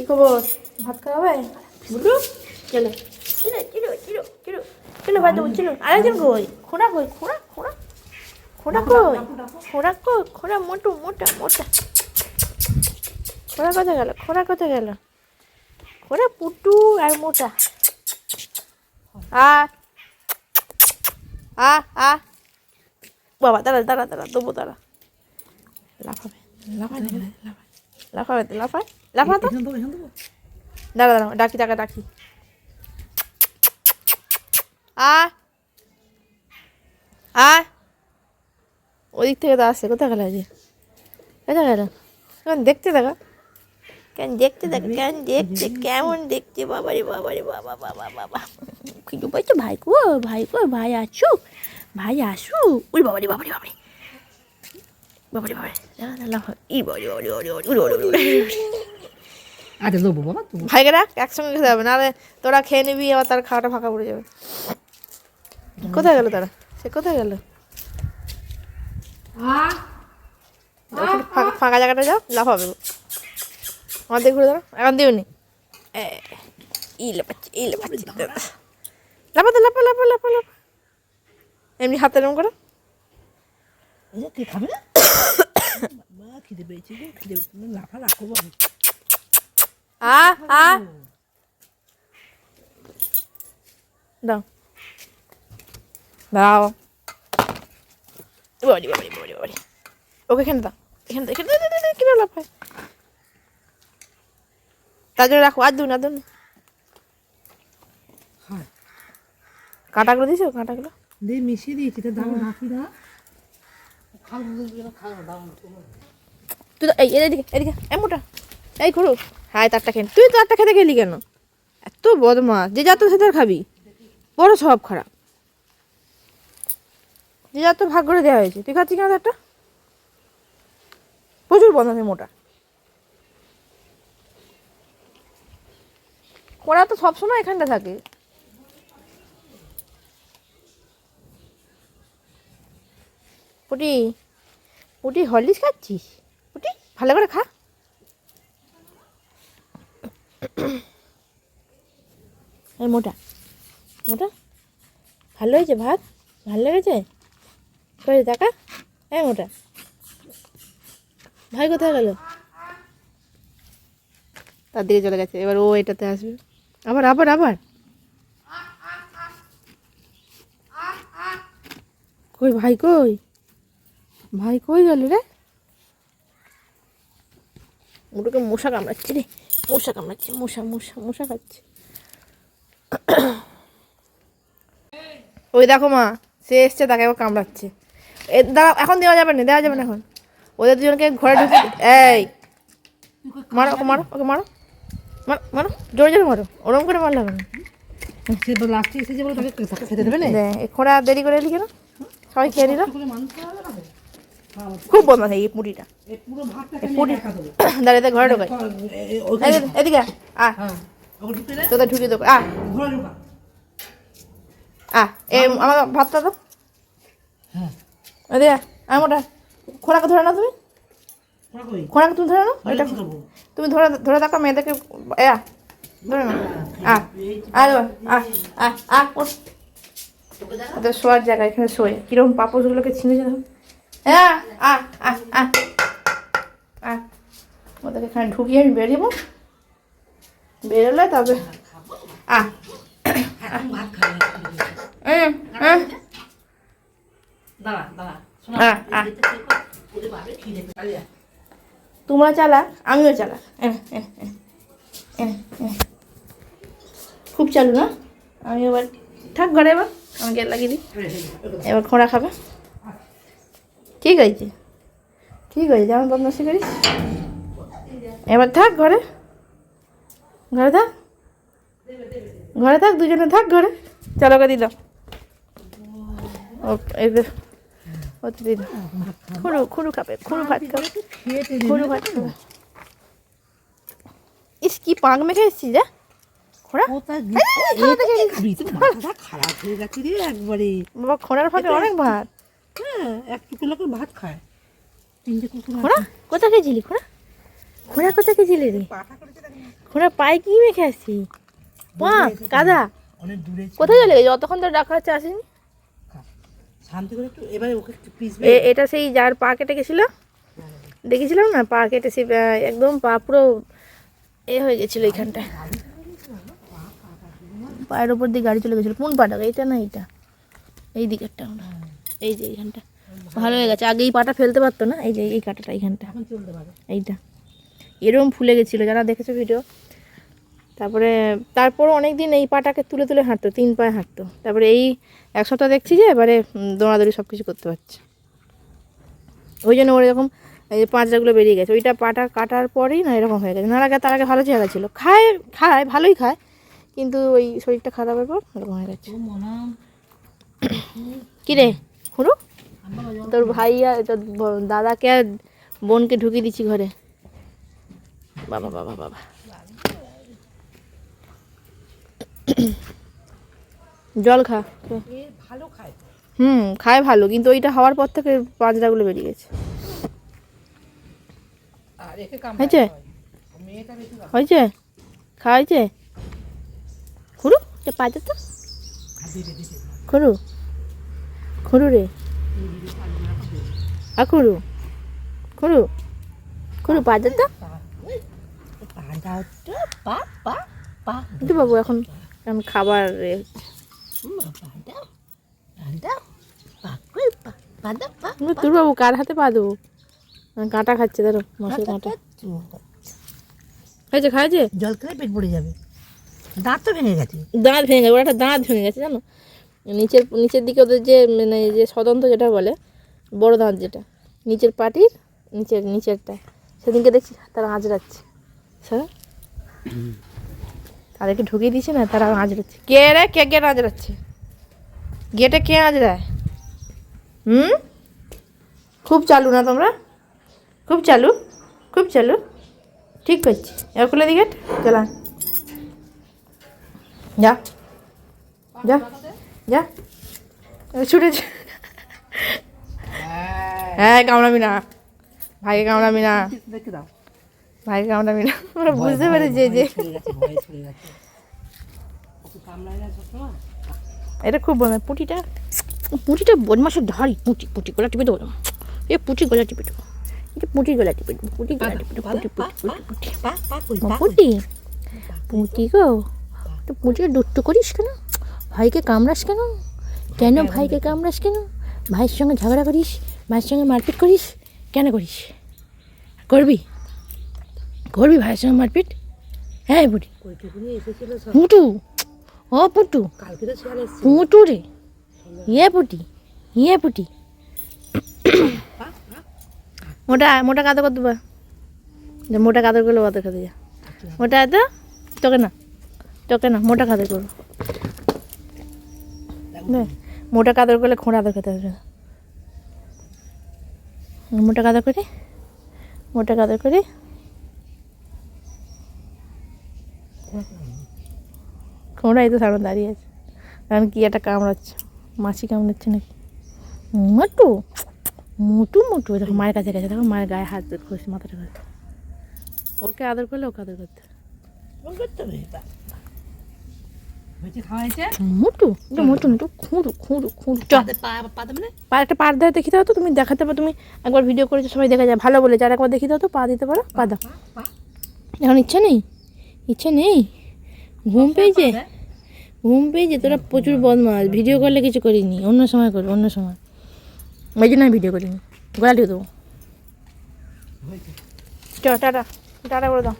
কি খবর? ভাত খাওয়াবে বুঝলো চলো। চিলো চিলো চিলো চিলো চিলো ভাই দেবো চিলো। আরেকজন কই? খোড়া কই? খোড়া খোড়া। খোড়া কই? খোড়া কই? খোড়া মোটু মোটা মোটা। খোড়া কোথায় গেল? খোড়া কোথায় গেল? খোড়া পুটু আর মোটা। আ আ আ। বাবা দাঁড়া দাঁড়া দাঁড়া দেবো দাঁড়া। লাফাবে লাফায় দেখে লাফায় লাফাবে তো লাফায় লাফা তো? দাঁড়া দাঁড়া ডাকি টাকা ডাকি। আ আ। ওদিক থেকে তো আসছে কোথায় গেল যে কোথায় গেল? কেমন দেখতে দেখা? কেন দেখতে দেখা? কেন দেখতে? কেমন দেখতে? বাবারে বাবারে বাবা রে বাবা বাবা খুঁজে পাইছো? ভাই কো ভাই কো ভাই আসুক ভাই আসুক ওই বাবারে বাবারে বাবারে বাবারে বাবারে দাঁড়া ই বাবারে বাবারে আচ্ছা দেবো বাবা দেবো ভাইকে রাখ একসঙ্গে খেতে হবে নাহলে তোরা খেয়ে নিবি আবার তার খাওয়াটা ফাঁকা পড়ে যাবে। কোথায় গেল তারা? সে কোথায় গেল? ফাঁকা ফাঁকা জায়গাটা যাও লাফাবে। আমার দিকে ঘুরে দাঁড়া এখন দিওনি এ, ই লাফাচ্ছি ই লাফাচ্ছি লাফাতে লাফা লাফা লাফা লাফা। এমনি হাতে এরম করে। এই যে তুই খাবি না? খিদে পেয়েছি গো খিদে পেয়েছি না, লাফা রাখো বাবা আ আ দাও দাও বাড়ি বাড়ি বাড়ি বাড়ি ওকে এখানে দাও এখানে এখানে কিরম লাফায় তার জন্য রাখো আর দুন আর দুন হ্যাঁ কাঁটাগুলো দিয়েছ কাঁটাগুলো দিয়ে মিশিয়ে দিয়েছি তা দাও রাখি না খাও খাও দাও তুই তো এই এদিকে এদিকে এমনটা এই করো হাই তারটা খেয়ে নে। তুই তো তারটা খেতে গেলি কেন? এত বদমাস যে যা তো সেটা খাবি। বড় সব খারাপ। যে যা তো ভাগ করে দেওয়া হয়েছে। তুই খাচ্ছি কেন তারটা? প্রচুর বদমাস মোটা। ওরা তো সবসময় এখানটা থাকে। পুটি পুটি হরলিক্স খাচ্ছিস? ভালো করে খা। মোটা মোটা। ভালো হয়েছে ভাত? ভালো লেগেছে? কই টাকা? হ্যাঁ মোটা। ভাই কোথায় গেল? তার দিকে চলে গেছে, এবার ও এটাতে আসবে। আবার আবার আবার। কই, ভাই কই? ভাই কই গেল রে? ওটাকে মশা কামড়াচ্ছে রে। মশা কামড়াচ্ছে মশা মশা মশা খাচ্ছে। ওই দেখো মা সে এসছে তাকে একবার কামড়াচ্ছে। এ দাঁড়া এখন দেওয়া যাবে না দেওয়া যাবে না এখন। ওদের দুজনকে ঘরে ঢুকে এই! মারো ওকে মারো ওকে মারো। মারো মারো জোরে জোরে মারো। ওরম করে মারলে হবে না। সে তো লাস্টে বলে তাকে তাকে খেতে দেবে না? এ খোঁড়া দেরি করে এলি কেন? সবাই খেয়ে নিল। খুব বদমাস এই মুড়িটা। এই পুরো ভাতটাকে এই নিয়ে পুরি দাঁড়িয়ে ঘরে ঢোকাই। ওখানে এদিকে- আ। হ্যাঁ ঢুকে তোদের ঢুকিয়ে দেবো। আ। ঘরে আ এ আমার ভাতটা তো হ্যাঁ। এদিকে আমি ওটা খোঁড়াকে ধরে নাও তুমি। ওরা তুমি ধরে নাও। এটা তুমি ধরে ধরে থাকো মেয়েদেরকে এ আ ধরে নাও। আ আ এবার, আ আ আ শোয়ার জায়গা এখানে শোয়ে। কীরকম পাপড়গুলোকে ছিঁড়ে যেতে হবে হ্যাঁ আ আ আ। আ ওদেরকে এখানে ঢুকিয়ে আমি বেরিয়েবো বেরোলে তবে আ। তোমরা চালা আমিও চালা। খুব চালু না? আমি এবার থাক ঘরে এবার আমি গেট লাগিয়ে দিই। এবার খোঁড়া খাবে। ঠিক আছে ঠিক আছে যেমন বদমাসি করিস এবার থাক ঘরে ঘরে থাক ঘরে থাক দুজনে থাক ঘরে চলো ওকে দিল ও এই দে ওতে দিল খুঁড়ু খুঁড়ু খাবে ভাত খাবে ভাত খাবে ইস কি পাক মেখে এসছিস রে খোঁড়া কোথায় এই, খাবি তো মাথাটা খারাপ হয়ে গেছে রে একবারে বাবা খোঁড়ার ফাঁকে অনেক ভাত হ্যাঁ এক টুকু লোকের ভাত খায়। তিনটে কুকুর খোঁড়া কোথা গেছিলি খোঁড়া? খোঁড়া কোথা গেছিলি রে? করেছে পায়ে কি মেখে আসছি? পা কাদা। কোথায় চলে গেছে? অতক্ষণ তো ডাকা হচ্ছে আসেনি? শান্তি করে একটু এবারে ওকে একটু পিসবে এ- এটা সেই যার পা কেটে গেছিল? দেখেছিলাম না? পা কেটে সে একদম পা পুরো এ হয়ে গেছিল এইখানটায় পায়ের ওপর দিয়ে গাড়ি চলে গেছিল। কোন পাটা এইটা না এইটা? এই দিকেরটা এই যে এইখানটা। ভালো হয়ে গেছে। আগে এই পাটা ফেলতে পারতো না? এই যে এই কাটাটা এইখানটা। এইটা। এরকম ফুলে গেছিল। যারা দেখেছ ভিডিও তারপরে তারপর অনেক দিন এই পাটাকে তুলে তুলে হাঁটতো তিন পায়ে হাঁটতো। তারপরে এই এক সপ্তাহ দেখছি যে এবারে দৌড়াদৌড়ি সব কিছু করতে পারছে। ওই জন্য ওর এরকম এই যে পাঁচটাগুলো বেরিয়ে গেছে। ওইটা পাটা কাটার পরেই না এরকম হয়ে গেছে। না আগে তার আগে ভালো চেহারা ছিল। খায় খায় ভালোই খায়। কিন্তু ওই শরীরটা খারাপের পর এরকম হয়ে গেছে। ও বাজা তোর ভাই আর তোর দাদাকে আর বোনকে ঢুকিয়ে দিচ্ছি ঘরে। বাবা বাবা বাবা। জল খা। ভালো খায় হুম, খায় ভালো, কিন্তু ওইটা হওয়ার পর থেকে পাঁচটাগুলো বেরিয়ে গেছে। হয়েছে। হয়েছে? খাওয়া হয়েছে? খুরু পাঁচা তো খুরু খুরু রে। খুরু। খুরু। পা দাও তো। পা পা পা বাবু এখন এখন খাবার তোর বাবু কার হাতে পা দেবো? কাঁটা খাচ্ছে ধরো মাছের কাঁটা। হয়েছে খাওয়াছে জল খেলে পেট পড়ে যাবে। দাঁত তো ভেঙে গেছে। দাঁত ভেঙে গেছে ওর একটা দাঁত ভেঙে গেছে জানো? নিচের নিচের দিকে ওদের যে মানে যে সদন্ত যেটা বলে, বড় দাঁত যেটা, নিচের পাটির, নিচের, নিচেরটা, সেদিনকে দেখছি তারা আঁচড়াচ্ছে স্যার? তাদেরকে ঢুকিয়ে দিয়েছে না, তারা আঁচড়াচ্ছে কে রে? কে কে আঁচড়াচ্ছে গেটে কে আঁচড়ায় হুম? খুব চালু না তোমরা? খুব চালু? খুব চালু? ঠিক করছি। এবার খুলে দি গেট? চলা যা। যা। যা ছুটে হ্যাঁ কামড়াবি না ভাইকে কামড়াবি না ভাইকে কামড়াবি না আমরা বুঝতে পেরেছি যে সবসময় এটা খুব বড় পুটিটা পুটিটা বদমাসের ধারি পুটি পুটি গলা টিপে দেবো এ পুটি গলা টিপে দেবো এটা পুটি গলা টিপে দেবো পুটি গলা টিপে দেবো পুটি পুটি পুটি পুটি? পুটি পুটি গো তো পুটিকে দুষ্টু করিস কেন ভাইকে কামড়াস কেন? কেন ভাইকে কামড়াস কেন? ভাইয়ের সঙ্গে ঝগড়া করিস ভাইয়ের সঙ্গে মারপিট করিস কেন করিস? করবি? করবি ভাইয়ের সঙ্গে মারপিট? হ্যাঁ পুটি ওইটুকুনি পুটু? ও পুটু। পুটু রে। ইয়ে পুটি ইয়ে পুটি। মোটা মোটা কাদা কর দেবা যে মোটা কাদর করলে বাদর খেতে যা। মোটা এত? তোকে না তোকে না মোটা কাদর করব মোটা কাদর করলে খোঁড়া আদর হবে। মোটা কাদর করি, মোটা কাদর করি। খোঁড়া, এই তো সামনে দাঁড়িয়ে আছে। কারণ কি একটা কামড়াচ্ছে? মাছি কামড়াচ্ছে নাকি? মোটু মোটু মোটু। দেখো, মায়ের কাছে গেছে, দেখো, মায়ের গায়ে হাত ঘষে মাথাটা ওকে আদর করলে ওকে আদর করতে। করতে হবে পা হয়েছে খাওয়া হয়েছে মোটু এটা মোটু না একটু খুঁড়ু খুঁড়ু। খুঁড়ু পা পা দেবে না পা একটা পা ধরে দেখিতে তুমি দেখাতে পারো তুমি একবার ভিডিও করেছ সবাই দেখা যায় ভালো বলে যার একবার দেখিতে হতো পা দিতে পারো পা দাও। এখন ইচ্ছা নেই? ইচ্ছা নেই? ঘুম পেয়েছে। ঘুম পেয়েছে তোরা প্রচুর বদমাস ভিডিও করলে কিছু করিনি অন্য সময় করব অন্য সময়। ওই জন্য আমি ভিডিও করিনি গলা টিপে দেবো। চ টাটা টাটা করে দাও।